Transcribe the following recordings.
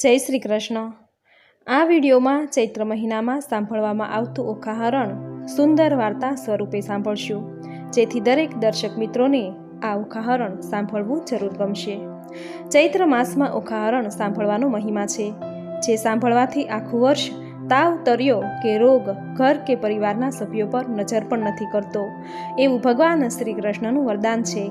જય શ્રી કૃષ્ણ. આ વિડીયોમાં ચૈત્ર મહિનામાં સાંભળવામાં આવતું ઓખાહરણ સુંદર વાર્તા સ્વરૂપે સાંભળશું, જેથી દરેક દર્શક મિત્રોને આ ઓખાહરણ સાંભળવું જરૂર ગમશે. ચૈત્ર માસમાં ઓખાહરણ સાંભળવાનો મહિમા છે, જે સાંભળવાથી આખું વર્ષ તાવ, તર્યો કે રોગ ઘર કે પરિવારના સભ્યો પર નજર પણ નથી કરતો, એવું ભગવાન શ્રી કૃષ્ણનું વરદાન છે.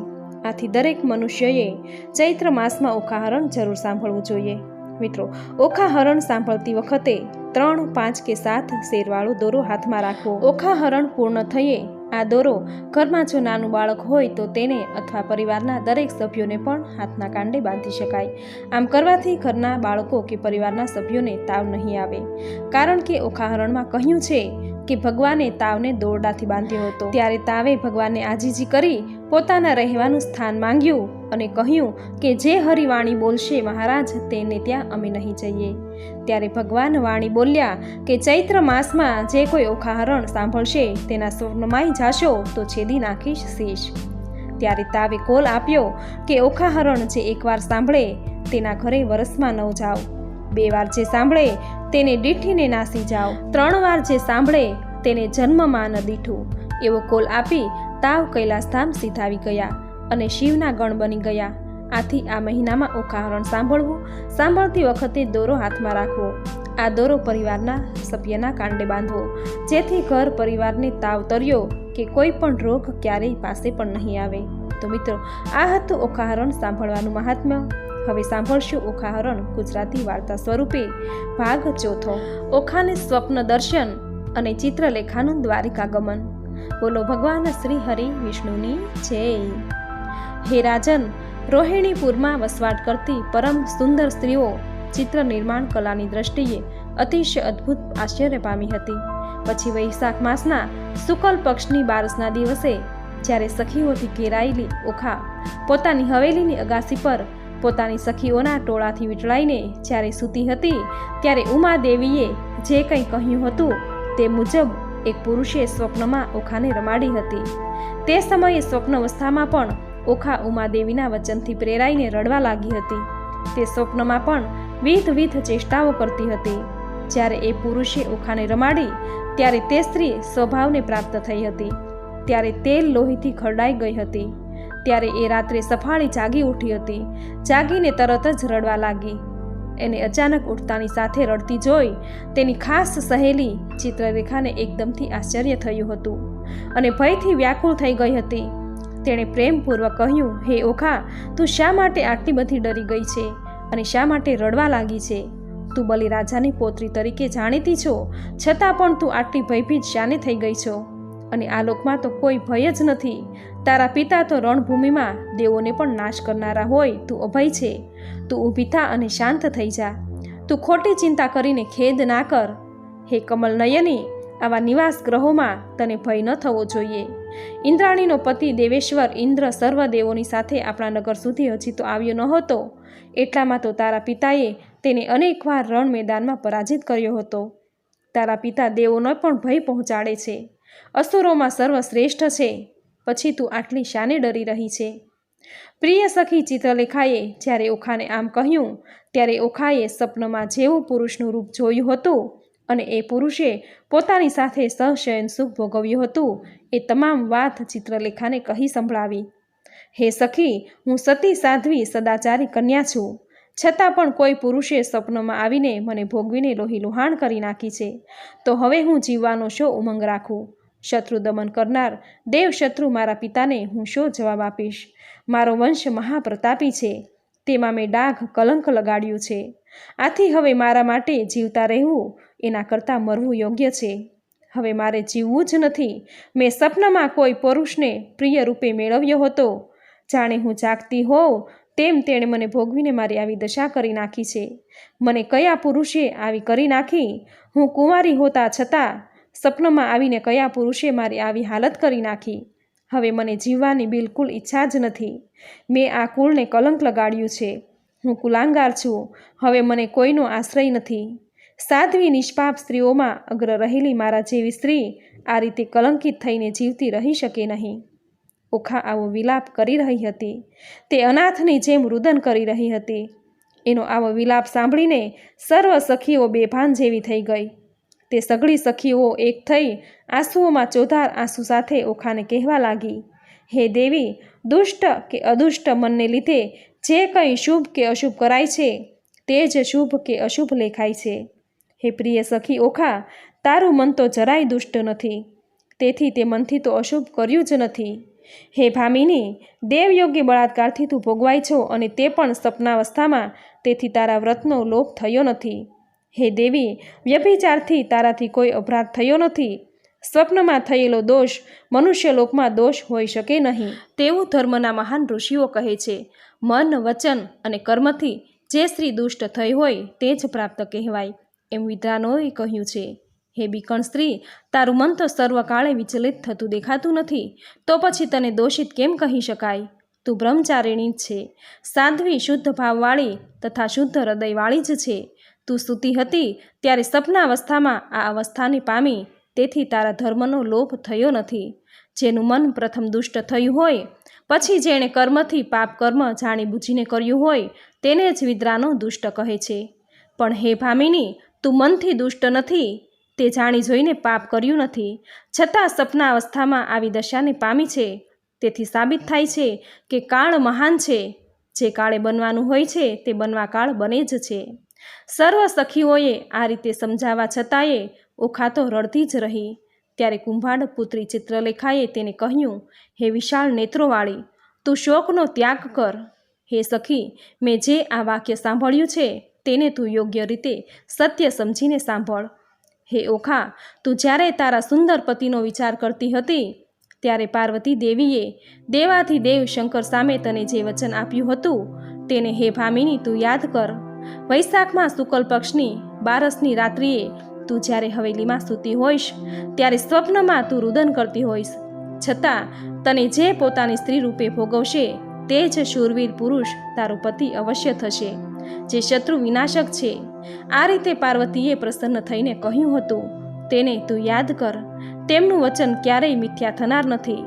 આથી દરેક મનુષ્યએ ચૈત્ર માસમાં ઉખાહરણ જરૂર સાંભળવું જોઈએ. મિત્રો, ઓખાહરણ સાંભળતી વખતે ત્રણ, પાંચ કે સાત શેરવાળો દોરો હાથમાં રાખવો ઓખાહરણ પૂર્ણ થઈએ આ દોરો ઘરમાં જો નાનું બાળક હોય તો તેને અથવા પરિવારના દરેક સભ્યોને પણ હાથના કાંડે બાંધી શકાય. આમ કરવાથી ઘરના બાળકો કે પરિવારના સભ્યોને તાવ નહીં આવે. કારણ કે ઓખાહરણમાં કહ્યું છે કે ભગવાને તાવને દોરડાથી બાંધ્યો હતો. ત્યારે તાવે ભગવાનને આજીજી કરી પોતાના રહેવાનું સ્થાન માંગ્યું અને કહ્યું કે જે હરિવાણી બોલશે મહારાજ, તેને ત્યાં અમે નહીં જઈએ. ત્યારે ભગવાન વાણી બોલ્યા કે ચૈત્ર માસમાં જે કોઈ ઓખાહરણ સાંભળશે, તેના સ્વર્ણમાંય જાશો તો છેદી નાખીશ શીશ. ત્યારે તાવે કોલ આપ્યો કે ઓખાહરણ જે એકવાર સાંભળે, તેના ઘરે વરસમાં ન જાઓ. બે વાર જે સાંભળે તેને દીઠીને નાસી જાઓ. ત્રણ વાર જે સાંભળે તેને જન્મમાં ન દીઠું. એવો કોલ આપી તાવ કૈલાસધામ સીધાવી ગયા અને શિવના ગણ બની ગયા. આથી આ મહિનામાં ઓખાહરણ સાંભળવું, સાંભળતી વખતે દોરો હાથમાં રાખવો. આ દોરો પરિવારના સભ્યના કાંડે બાંધવો. જેથી ઘર પરિવારને તાવ તર્યો કે કોઈ પણ રોગ ક્યારેય પાસે પણ નહીં આવે. તો મિત્રો, આ હતું ઓખાહરણ સાંભળવાનું મહાત્મ્ય. હવે સાંભળશું ઓખાહરણ ગુજરાતી વાર્તા સ્વરૂપે ભાગ ચોથો. ઓખાને સ્વપ્ન દર્શન અને ચિત્રલેખાનું દ્વારિકા ગમન બોલો ભગવાન શ્રી હરિ વિષ્ણુની જય. હે રાજન, રોહિણીપુરમાં વસવાટ કરતી પરમ સુંદર સ્ત્રીઓ ચિત્ર નિર્માણ કલાની દ્રષ્ટિએ અતિશય અદ્ભુત આશ્ચર્ય પામી હતી. પછી વૈશાખ માસના શુકલ પક્ષની બારસના દિવસે જ્યારે સખીઓથી ઘેરાયેલી ઓખા પોતાની હવેલીની અગાસી પર પોતાની સખીઓના ટોળાથી વીંટળાઈને જ્યારે સૂતી હતી, ત્યારે ઉમાદેવીએ જે કંઈ કહ્યું હતું તે મુજબ એક પુરુષે સ્વપ્નમાં ઓખાને રમાડી હતી. તે સમયે સ્વપ્નવસ્થામાં પણ ઓખા ઉમાદેવીના વચનથી પ્રેરાઈને રડવા લાગી હતી. તે સ્વપ્નમાં પણ વિધ વિધ ચેષ્ટાઓ કરતી હતી. જ્યારે એ પુરુષે ઓખાને રમાડી, ત્યારે તે સ્ત્રી સ્વભાવને પ્રાપ્ત થઈ હતી. ત્યારે તેલ લોહીથી ખરડાઈ ગઈ હતી. ત્યારે એ રાત્રે સફાળી જાગી ઉઠી હતી. જાગીને તરત જ રડવા લાગી. એને અચાનક ઉઠતાની સાથે રડતી જોઈ તેની ખાસ સહેલી ચિત્રરેખાને એકદમથી આશ્ચર્ય થયું હતું અને ભયથી વ્યાકુળ થઈ ગઈ હતી. તેણે પ્રેમપૂર્વક કહ્યું, હે ઓખા, તું શા માટે આટલી બધી ડરી ગઈ છે અને શા માટે રડવા લાગી છે? તું બલિરાજાની પોત્રી તરીકે જાણીતી છો, છતાં પણ તું આટલી ભયભીત શાને થઈ ગઈ છો? અને આ લોકમાં તો કોઈ ભય જ નથી. તારા પિતા તો રણભૂમિમાં દેવોને પણ નાશ કરનારા હોય, તું અભય છે. તું ઊભી થા અને શાંત થઈ જા. તું ખોટી ચિંતા કરીને ખેદ ના કર. હે કમલ નયની આવા નિવાસ ગ્રહોમાં તને ભય ન થવો જોઈએ. ઇન્દ્રાણીનો પતિ દેવેશ્વર ઇન્દ્ર સર્વ દેવોની સાથે આપણા નગર સુધી હજી તો આવ્યો ન હતો એટલામાં તો તારા પિતાએ તેને અનેકવાર રણ મેદાનમાં પરાજિત કર્યો હતો. તારા પિતા દેવોનો પણ ભય પહોંચાડે છે. અસુરોમાં સર્વશ્રેષ્ઠ છે. પછી તું આટલી શાને ડરી રહી છે? પ્રિય સખી ચિત્રલેખાએ જ્યારે ઓખાને આમ કહ્યું, ત્યારે ઓખાએ સપનમાં જેવું પુરુષનું રૂપ જોયું હતું અને એ પુરુષે પોતાની સાથે સહશયન સુખ ભોગવ્યું હતું, એ તમામ વાત ચિત્રલેખાને કહી સંભળાવી. હે સખી, હું સતી સાધ્વી સદાચારી કન્યા છું. છતાં પણ કોઈ પુરુષે સપનમાં આવીને મને ભોગવીને લોહી લુહાણ કરી નાખી છે. તો હવે હું જીવવાનો શો ઉમંગ રાખું? શત્રુ દમન કરનાર દેવશત્રુ મારા પિતાને હું શો જવાબ આપીશ? મારો વંશ મહાપ્રતાપી છે, તેમાં મેં ડાઘ કલંક લગાડ્યું છે. આથી હવે મારા માટે જીવતા રહેવું એના કરતાં મરવું યોગ્ય છે. હવે મારે જીવવું જ નથી. મેં સપનામાં કોઈ પુરુષને પ્રિય રૂપે મેળવ્યો હતો. જાણે હું જાગતી હોઉં, તેમ તેણે મને ભોગવીને મારી આવી દશા કરી નાખી છે. મને કયા પુરુષે આવી કરી નાખી? હું કુંવારી હોતા છતાં સપનામાં આવીને કયા પુરુષે મારી આવી હાલત કરી નાખી? હવે મને જીવવાની બિલકુલ ઈચ્છા જ નથી. મેં આ કુળને કલંક લગાડ્યું છે. હું કુલાંગાર છું. હવે મને કોઈનો આશ્રય નથી. સાધ્વી નિષ્પાપ સ્ત્રીઓમાં અગ્ર રહેલી મારા જેવી સ્ત્રી આ રીતે કલંકિત થઈને જીવતી રહી શકે નહીં. ઓખા આવો વિલાપ કરી રહી હતી. તે અનાથની જેમ રુદન કરી રહી હતી. એનો આવો વિલાપ સાંભળીને સર્વ સખીઓ બેભાન જેવી થઈ ગઈ. તે સઘળી સખીઓ એક થઈ આંસુઓમાં ચોધાર આંસુ સાથે ઓખાને કહેવા લાગી. હે દેવી, દુષ્ટ કે અદુષ્ટ મનને લીધે જે કંઈ શુભ કે અશુભ કરાય છે, તે જ શુભ કે અશુભ લેખાય છે. હે પ્રિય સખી ઓખા, તારું મન તો જરાય દુષ્ટ નથી, તેથી તે મનથી તો અશુભ કર્યું જ નથી. હે ભામિની દેવયોગ્ય બળાત્કારથી તું ભોગવાય છો અને તે પણ સપનાવસ્થામાં, તેથી તારા વ્રતનો લોપ થયો નથી. હે દેવી, વ્યભિચારથી તારાથી કોઈ અપરાધ થયો નથી. સ્વપ્નમાં થયેલો દોષ મનુષ્યલોકમાં દોષ હોઈ શકે નહીં. તેવું ધર્મના મહાન ઋષિઓ કહે છે, મન, વચન અને કર્મથી જે સ્ત્રી દુષ્ટ થઈ હોય તે જ પ્રાપ્ત કહેવાય. એમ વિદ્વાનોએ કહ્યું છે. હે બીકણ સ્ત્રી, તારું મન તો સર્વકાળે વિચલિત થતું દેખાતું નથી, તો પછી તને દોષિત કેમ કહી શકાય? તું બ્રહ્મચારિણી જ છે. સાધ્વી શુદ્ધ ભાવવાળી તથા શુદ્ધ હૃદયવાળી જ છે. તું સૂતી હતી ત્યારે સપના અવસ્થામાં આ અવસ્થાને પામી. તેથી તારા ધર્મનો લોભ થયો નથી. જેનું મન પ્રથમ દુષ્ટ થયું હોય, પછી જેણે કર્મથી પાપ કર્મ જાણી બૂજીને કર્યું હોય, તેને જ વિદ્રાનો દુષ્ટ કહે છે. પણ હે ભામિની, તું મનથી દુષ્ટ નથી, તે જાણી જોઈને પાપ કર્યું નથી. છતાં સપના અવસ્થામાં આવી દશાને પામી છે. તેથી સાબિત થાય છે કે કાળ મહાન છે. જે કાળે બનવાનું હોય છે, તે બનવા કાળ બને જ છે. સર્વ સખીઓએ આ રીતે સમજાવવા છતાંય ઓખા તો રડતી જ રહી. ત્યારે કુંભાંડ પુત્રી ચિત્રલેખાએ તેને કહ્યું, હે વિશાળ નેત્રોવાળી, તું શોકનો ત્યાગ કર. હે સખી, મેં જે આ વાક્ય સાંભળ્યું છે તેને તું યોગ્ય રીતે સત્ય સમજીને સાંભળ. હે ઓખા, તું જ્યારે તારા સુંદર પતિનો વિચાર કરતી હતી, ત્યારે પાર્વતી દેવીએ દેવાથી દેવ શંકર સામે તને જે વચન આપ્યું હતું તેને હે ભામિની તું યાદ કર. વૈશાખમાં શુકલ પક્ષની બારસની રાત્રિએ તું જ્યારે હવેલીમાં સૂતી હોઈશ, ત્યારે સ્વપ્નમાં તું રુદન કરતી હોઈશ. છતાં તને જે પોતાની સ્ત્રી રૂપે ભોગવશે, તે જ શૂરવીર પુરુષ તારો પતિ અવશ્ય થશે, જે શત્રુ વિનાશક છે. આ રીતે પાર્વતીએ પ્રસન્ન થઈને કહ્યું હતું, તેને તું યાદ કર, તેમનું વચન ક્યારેય મિથ્યા થનાર નથી.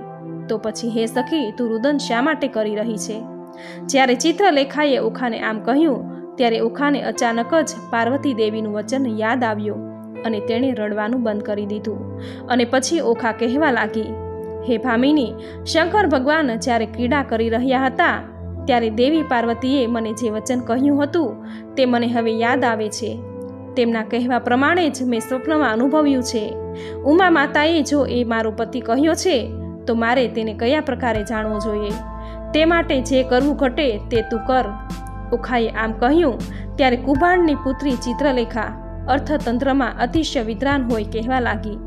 તો પછી હે સખી, તું રુદન શા માટે કરી રહી છે? જ્યારે ચિત્રલેખાએ ઓખાને આમ કહ્યું ત્યારે ઓખાને અચાનક જ પાર્વતી દેવીનું વચન યાદ આવ્યું અને તેણે રડવાનું બંધ કરી દીધું અને પછી ઓખા કહેવા લાગી, હે ભામિની, શંકર ભગવાન જ્યારે ક્રીડા કરી રહ્યા હતા, ત્યારે દેવી પાર્વતીએ મને જે વચન કહ્યું હતું, તે મને હવે યાદ આવે છે. તેમના કહેવા પ્રમાણે જ મેં સ્વપ્નમાં અનુભવ્યું છે. ઉમા માતાએ જો એ મારો પતિ કહ્યો છે, તો મારે તેને કયા પ્રકારે જાણવો જોઈએ? તે માટે જે કરવું ઘટે તે તું કર. ઉખાએ આમ કહ્યું, ત્યારે કુભાંડની પુત્રી ચિત્રલેખા અર્થતંત્રમાં અતિશય વિદ્રાન હોય કહેવા લાગી.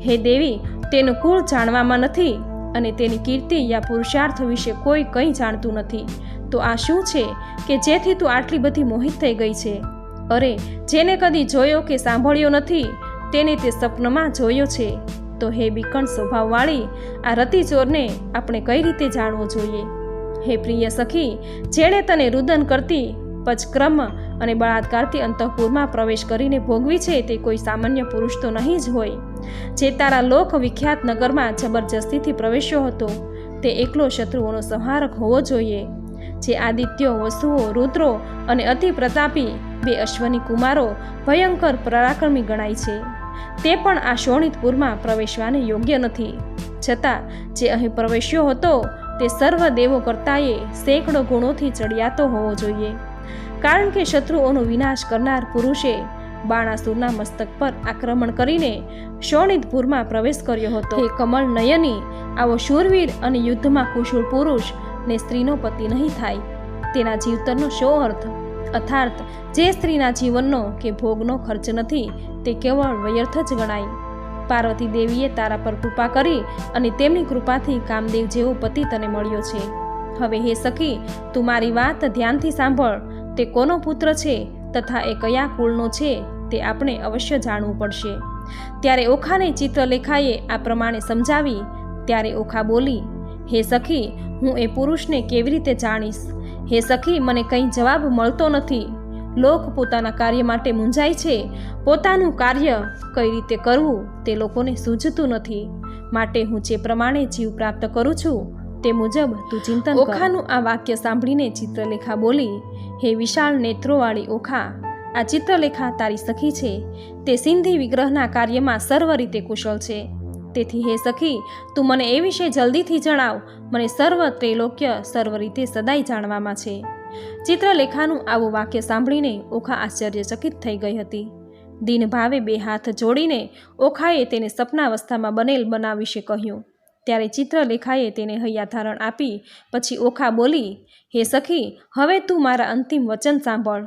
હે દેવી, તેનું કુળ જાણવામાં નથી અને તેની કીર્તિ યા પુરુષાર્થ વિશે કોઈ કંઈ જાણતું નથી. તો આ શું છે કે જેથી તું આટલી બધી મોહિત થઈ ગઈ છે? અરે, જેને કદી જોયો કે સાંભળ્યો નથી, તેને તે સપનમાં જોયો છે. તો હે બીકણ સ્વભાવવાળી, આ રતિચોરને આપણે કઈ રીતે જાણવું જોઈએ? હે પ્રિય સખી, જેણે તને રુદન કરતી, પચક્રમ અને બળાત્કારથી અંતઃપુરમાં પ્રવેશ કરીને ભોગવી છે તે કોઈ સામાન્ય પુરુષ તો નહીં જ હોય. જે તારા લોક વિખ્યાત નગરમાં જબરજસ્તીથી પ્રવેશ્યો હતો, તે એકલો શત્રુઓનો સંહારક હોવો જોઈએ. જે આદિત્યો, વસુઓ, રુદ્રો અને અતિ પ્રતાપી બે અશ્વની કુમારો ભયંકર પરાક્રમી ગણાય છે. તે પણ આ શોણિતપુરમાં પ્રવેશવાને યોગ્ય નથી. છતાં, જે અહીં પ્રવેશ્યો હતો તે સર્વ દેવો કરતાએ સેંકડો ગુણોથી ચડિયાતો હોવો જોઈએ. કારણ કે શત્રુઓનો વિનાશ કરનાર પુરુષે બાણાસુરના મસ્તક પર આક્રમણ કરીને શોણિતપુરમાં પ્રવેશ કર્યો હતો. હે કમળ નયની, આવો શૂરવીર અને યુદ્ધમાં કુશળ પુરુષ ને સ્ત્રીનો પતિ નહીં થાય. તેના જીવતરનો શો અર્થ? અર્થાર્થ જે સ્ત્રીના જીવનનો કે ભોગનો ખર્ચ નથી, તે કેવળ વ્યર્થ જ ગણાય. પાર્વતી દેવીએ તારા પર કૃપા કરી અને તેમની કૃપાથી કામદેવ જેવો પતિ તને મળ્યો છે. હવે હે સખી, તું મારી વાત ધ્યાનથી સાંભળ. તે કોનો પુત્ર છે તથા એ કયા કુળનો છે તે આપણે અવશ્ય જાણવું પડશે. ત્યારે ઓખાને ચિત્રલેખાએ આ પ્રમાણે સમજાવી, ત્યારે ઓખા બોલી, હે સખી, હું એ પુરુષને કેવી રીતે જાણીશ? હે સખી, મને કંઈ જવાબ મળતો નથી. લોક પોતાના કાર્ય માટે મૂંઝાય છે. પોતાનું કાર્ય કઈ રીતે કરવું તે લોકોને સૂઝતું નથી. માટે હું જે પ્રમાણે જીવ પ્રાપ્ત કરું છું તે મુજબ તું ચિંતન ઓખાનું આ વાક્ય સાંભળીને ચિત્રલેખા બોલી, હે વિશાળ નેત્રોવાળી ઓખા, આ ચિત્રલેખા તારી સખી છે. તે સિંધી વિગ્રહના કાર્યમાં સર્વ રીતે કુશળ છે. તેથી હે સખી, તું મને એ વિશે જલ્દીથી જણાવ. મને સર્વ ત્રૈલોક્ય સર્વ રીતે સદાય જાણવામાં છે. ચિત્રલેખાનું આવું વાક્ય સાંભળીને ઓખા આશ્ચર્યચકિત થઈ ગઈ હતી. દિન ભાવે બે હાથ જોડીને ઓખાએ તેને સપનાવસ્થામાં બનેલ બનાવ વિશે કહ્યું. ત્યારે ચિત્રલેખાએ તેને હૈયાધારણ આપી, પછી ઓખા બોલી, હે સખી, હવે તું મારા અંતિમ વચન સાંભળ.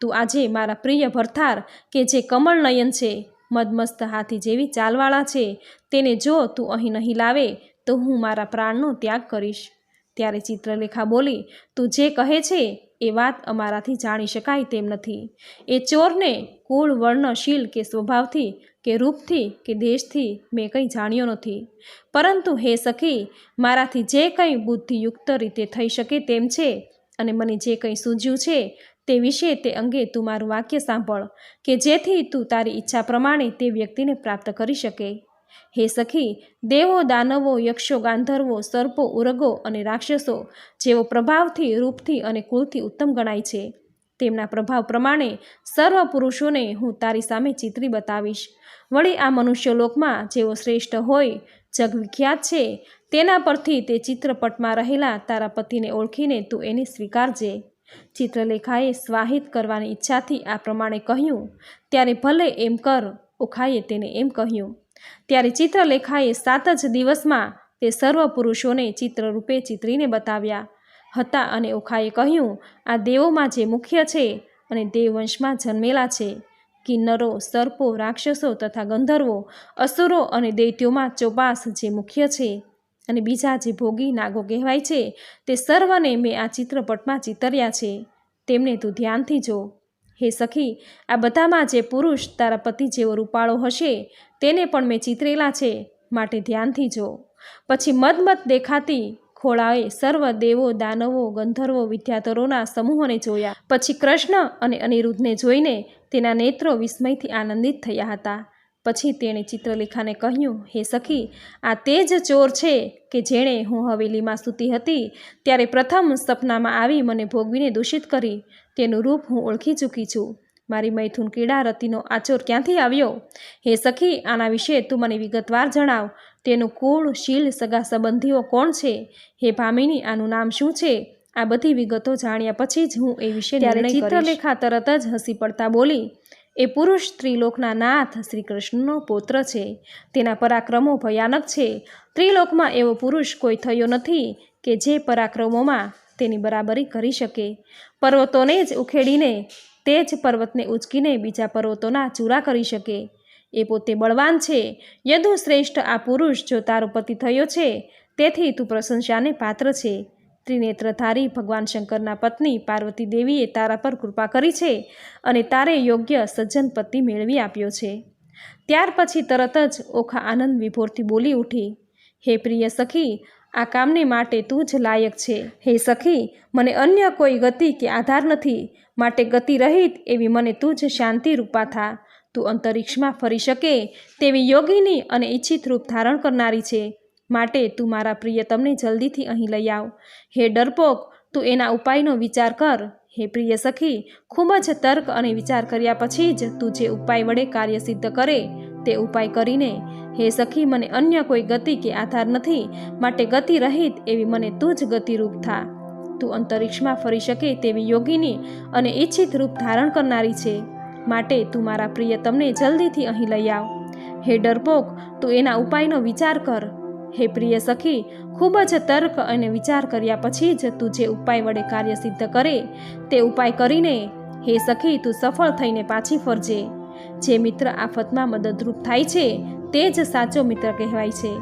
તું આજે મારા પ્રિય ભરથાર, કે જે કમળ નયન છે, મદમસ્ત હાથી જેવી ચાલવાળા છે, તેને જો તું અહીં નહીં લાવે, તો હું મારા પ્રાણનો ત્યાગ કરીશ. ત્યારે ચિત્રલેખા બોલી, તું જે કહે છે એ વાત અમારાથી જાણી શકાય તેમ નથી. એ ચોરને કુળ વર્ણશીલ કે સ્વભાવથી કે રૂપથી કે દેશથી મેં કંઈ જાણ્યો નથી. પરંતુ હે સખી, મારાથી જે કંઈ બુદ્ધિયુક્ત રીતે થઈ શકે તેમ છે અને મને જે કંઈ સૂઝ્યું છે તે વિશે તે અંગે તું મારું વાક્ય સાંભળ, કે જેથી તું તારી ઈચ્છા પ્રમાણે તે વ્યક્તિને પ્રાપ્ત કરી શકે. હે સખી, દેવો, દાનવો, યક્ષો, ગાંધર્વો, સર્પો, ઉરગો અને રાક્ષસો જેઓ પ્રભાવથી, રૂપથી અને કુળથી ઉત્તમ ગણાય છે. તેમના પ્રભાવ પ્રમાણે સર્વ પુરુષોને હું તારી સામે ચિત્રી બતાવીશ. વળી આ મનુષ્યલોકમાં જેઓ શ્રેષ્ઠ હોય જગવિખ્યાત છે, તેના પરથી તે ચિત્રપટમાં રહેલા તારા પતિને ઓળખીને તું એને સ્વીકારજે. ચિત્રલેખાએ સ્વાહિત કરવાની ઈચ્છાથી આ પ્રમાણે કહ્યું, ત્યારે ભલે એમ કર. ઓખાએ તેને એમ કહ્યું ત્યારે ચિત્રલેખાએ સાત જ દિવસમાં તે સર્વ પુરુષોને ચિત્રરૂપે ચિત્રીને બતાવ્યા હતા અને ઓખાએ કહ્યું, આ દેવોમાં જે મુખ્ય છે અને દેવવંશમાં જન્મેલા છે, કિન્નરો, સર્પો, રાક્ષસો તથા ગંધર્વો, અસુરો અને દૈત્યોમાં ચોપાસ જે મુખ્ય છે અને બીજા જે ભોગી નાગો કહેવાય છે, તે સર્વને મેં આ ચિત્રપટમાં ચિતર્યા છે. તેમને તું ધ્યાનથી જો. હે સખી, આ બધામાં જે પુરુષ તારા પતિ જેવો રૂપાળો હશે, તેને પણ મેં ચિતરેલા છે, માટે ધ્યાનથી જો. પછી મદમત દેખાતી ખોળાએ સર્વ દેવો, દાનવો, ગંધર્વો, વિદ્યાધરોના સમૂહોને જોયા. પછી કૃષ્ણ અને અનિરુદ્ધને જોઈને તેના નેત્રો વિસ્મયથી આનંદિત થયા હતા. પછી તેણે ચિત્રલેખાને કહ્યું, હે સખી, આ તે જ ચોર છે કે જેણે હું હવેલીમાં સૂતી હતી, ત્યારે પ્રથમ સપનામાં આવી મને ભોગવીને દૂષિત કરી. તેનું રૂપ હું ઓળખી ચૂકી છું. મારી મૈથુન કીડા રતિનો આચોર ક્યાંથી આવ્યો? હે સખી આના વિશે તું મને વિગતવાર જણાવ. તેનું કુળ શીલ સગા સંબંધીઓ કોણ છે? હે ભામિની આનું નામ શું છે? આ બધી વિગતો જાણ્યા પછી જ હું એ વિશે ચિત્રલેખા તરત જ હસી પડતા બોલી એ પુરુષ ત્રિલોકના નાથ શ્રી કૃષ્ણનો પૌત્ર છે. તેના પરાક્રમો ભયાનક છે. ત્રિલોકમાં એવો પુરુષ કોઈ થયો નથી કે જે પરાક્રમોમાં તેની બરાબરી કરી શકે. પર્વતોને જ ઉખેડીને, તે જ પર્વતને ઉચકીને બીજા પર્વતોના ચૂરા કરી શકે. એ પોતે બળવાન છે. યદુ શ્રેષ્ઠ આ પુરુષ જો તારો પતિ થયો છે, તેથી તું પ્રશંસાને પાત્ર છે. ત્રિનેત્રધારી ભગવાન શંકરના પત્ની પાર્વતી દેવીએ તારા પર કૃપા કરી છે અને તારે યોગ્ય સજ્જન પતિ મેળવી આપ્યો છે. ત્યાર પછી તરત જ ઓખા આનંદ વિભોરથી બોલી ઉઠી. હે પ્રિય સખી આ કામને માટે તું જ લાયક છે. હે સખી, મને અન્ય કોઈ ગતિ કે આધાર નથી. માટે ગતિ રહિત એવી મને તું જ શાંતિ રૂપા થા. તું અંતરિક્ષમાં ફરી શકે તેવી યોગીની અને ઈચ્છિત રૂપ ધારણ કરનારી છે. માટે તું મારા પ્રિયતમને જલ્દીથી અહીં લઈ આવ. હે ડરપોક, તું એના ઉપાયનો વિચાર કર. હે પ્રિય સખી, ખૂબ જ તર્ક અને વિચાર કર્યા પછી જ તું જે ઉપાય વડે કાર્ય સિદ્ધ કરે તે ઉપાય કરીને, હે સખી, મને અન્ય કોઈ ગતિ કે આધાર નથી, માટે ગતિ રહિત એવી મને તું જ ગતિરૂપ થા. તું અંતરિક્ષમાં ફરી શકે તેવી યોગીની અને ઈચ્છિત રૂપ ધારણ કરનારી છે. માટે તું મારા પ્રિય તમને જલ્દીથી અહીં લઈ આવ. હે ડરપોક, તું એના ઉપાયનો વિચાર કર. હે પ્રિય સખી, ખૂબ જ તર્ક અને વિચાર કર્યા પછી જ તું જે ઉપાય વડે કાર્ય સિદ્ધ કરે, તે ઉપાય કરીને, હે સખી, તું સફળ થઈને પાછી ફરજે. જે મિત્ર આફતમાં મદદરૂપ થાય છે, તે જ સાચો મિત્ર કહેવાય છે.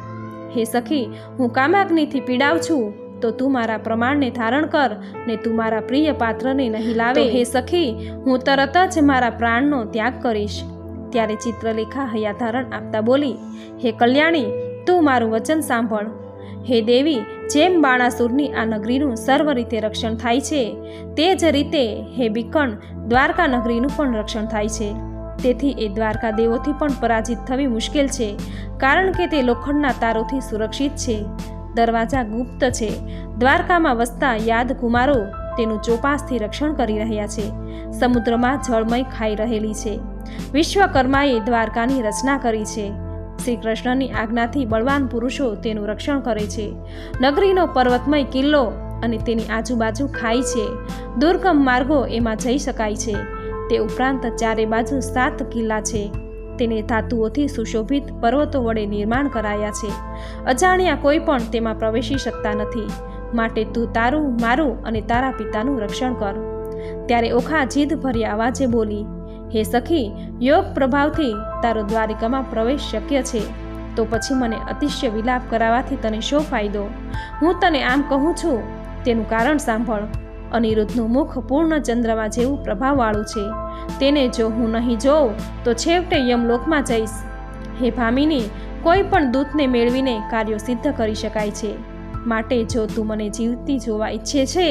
હે સખી, હું કામાગ્નિથી પીડાવ છું, તો તું મારા પ્રમાણને ધારણ કર, ને તું મારા પ્રિય પાત્રને નહીં લાવે. હે સખી, હું તરત જ મારા પ્રાણનો ત્યાગ કરીશ. ત્યારે ચિત્રલેખા હયાધારણ આપતા બોલી, હે કલ્યાણી, તું મારું વચન સાંભળ. હે દેવી, જેમ બાણાસુરની આ નગરીનું સર્વ રીતે રક્ષણ થાય છે, તે જ રીતે હે બીકણ, દ્વારકા નગરીનું પણ રક્ષણ થાય છે. તેથી એ દ્વારકા દેવોથી પણ પરાજિત થવી મુશ્કેલ છે, કારણ કે તે લોખંડના તારોથી સુરક્ષિત છે. દરવાજા ગુપ્ત છે. દ્વારકામાં વસતા યાદ કુમારો તેનું ચોપાસથી રક્ષણ કરી રહ્યા છે. સમુદ્રમાં જળમય ખાઈ રહેલી છે. વિશ્વકર્માએ દ્વારકાની રચના કરી છે. શ્રી કૃષ્ણની આજ્ઞાથી બળવાન પુરુષો તેનું રક્ષણ કરે છે. નગરીનો પર્વતમય કિલ્લો અને તેની આજુબાજુ ખાઈ છે. દુર્ગમ માર્ગો એમાં જઈ શકાય છે. તે ઉપરાંત ચારે બાજુ સાત કિલ્લા છે. તેને ધાતુઓથી સુશોભિત પર્વતો વડે નિર્માણ કરાયા છે. અજાણ્યા કોઈ પણ તેમાં પ્રવેશી શકતા નથી. માટે તું તારું, મારું અને તારા પિતાનું રક્ષણ કર. ત્યારે ઓખા જીદ ભર્યા અવાજે બોલી, હે સખી, યોગ પ્રભાવથી તારો દ્વારિકામાં પ્રવેશ શક્ય છે. તો પછી મને અતિશય વિલાપ કરાવવાથી તને શો ફાયદો? હું તને આમ કહું છું. તેનું કારણ સાંભળ. અનિરુદ્ધનું મુખ પૂર્ણ ચંદ્રમાં જેવું પ્રભાવવાળું છે. તેને જો હું નહીં જોઉં, તો છેવટે યમલોકમાં જઈશ. હે ભામિની, કોઈ પણ દૂતને મેળવીને કાર્યો સિદ્ધ કરી શકાય છે. માટે જો તું મને જીવતી જોવા ઈચ્છે છે,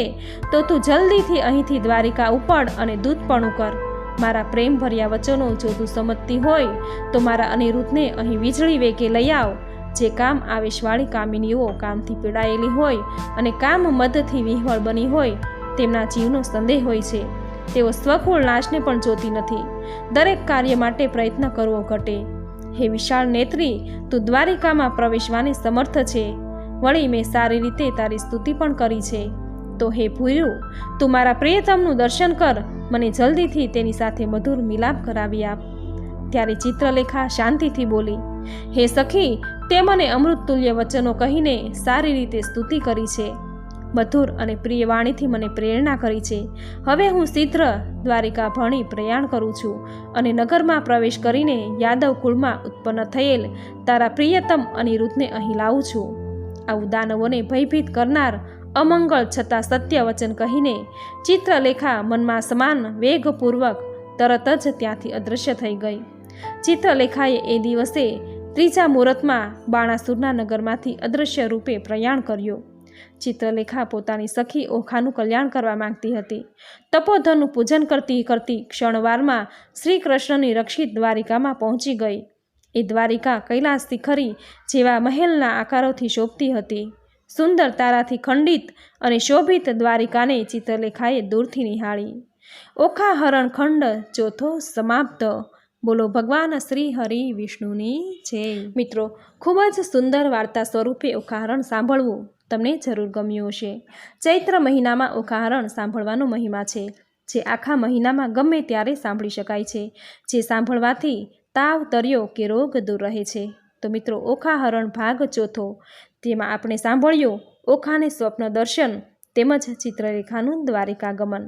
તો તું જલ્દીથી અહીંથી દ્વારિકા ઉપડ અને દૂતપણું કર. મારા પ્રેમ ભર્યા વચનો જો તું સમજતી હોય, તો મારા અનિરુદ્ધને અહીં વીજળી વેગે લઈ આવ. જે કામ આવેશવાળી કામિનીઓ કામથી પીડાયેલી હોય અને કામ મદથી વિહવળ બની હોય તેમના જીવનો સંદેહ હોય છે. તેઓ સ્વખોળ નાશને પણ જોતી નથી. દરેક કાર્ય માટે પ્રયત્ન કરવો ઘટે. હે વિશાળ નેત્રી, તું દ્વારિકામાં પ્રવેશવાની સમર્થ છે. વળી મેં સારી રીતે તારી સ્તુતિ પણ કરી છે. તો હે ભૂર્યું તું મારા પ્રિયતમનું દર્શન કર. મને જલ્દીથી તેની સાથે મધુર મિલાપ કરાવી આપ. ત્યારે ચિત્રલેખા શાંતિથી બોલી, હે સખી, તે મને અમૃત તુલ્ય વચનો કહીને સારી રીતે સ્તુતિ કરી છે. મધુર અને પ્રિય વાણીથી મને પ્રેરણા કરી છે. હવે હું સિદ્ધ્ર દ્વારિકા ભણી પ્રયાણ કરું છું અને નગરમાં પ્રવેશ કરીને યાદવ કુળમાં ઉત્પન્ન થયેલ તારા પ્રિયતમ અનિરુદ્ધને અહીં લાવું છું. આવું દાનવોને ભયભીત કરનાર અમંગળ છતાં સત્ય વચન કહીને ચિત્રલેખા મનમાં સમાન વેગપૂર્વક તરત જ ત્યાંથી અદૃશ્ય થઈ ગઈ. ચિત્રલેખાએ એ દિવસે ત્રીજા મુહૂર્તમાં બાણાસુરના નગરમાંથી અદૃશ્ય રૂપે પ્રયાણ કર્યું. ચિત્રલેખા પોતાની સખી ઓખાનું કલ્યાણ કરવા માંગતી હતી. તપોધનનું પૂજન કરતી કરતી ક્ષણવારમાં શ્રી કૃષ્ણની રક્ષિત દ્વારિકામાં પહોંચી ગઈ. એ દ્વારિકા કૈલાસ શિખરી જેવા મહેલના આકારોથી શોભતી હતી. સુંદર તારાથી ખંડિત અને શોભિત દ્વારિકાને ચિત્રલેખાએ દૂરથી નિહાળી. ઓખા હરણ ખંડ ચોથો સમાપ્ત. બોલો ભગવાન શ્રી હરિ વિષ્ણુની જય. મિત્રો, ખૂબ જ સુંદર વાર્તા સ્વરૂપે ઓખાહરણ સાંભળવું તમને જરૂર ગમ્યું હશે. ચૈત્ર મહિનામાં ઓખાહરણ સાંભળવાનો મહિમા છે, જે આખા મહિનામાં ગમે ત્યારે સાંભળી શકાય છે, જે સાંભળવાથી તાવ તર્યો કે રોગ દૂર રહે છે. તો મિત્રો ઓખાહરણ ભાગ ચોથો, તેમાં આપણે સાંભળ્યું ઓખાને સ્વપ્ન દર્શન તેમજ ચિત્રરેખાનું દ્વારિકા ગમન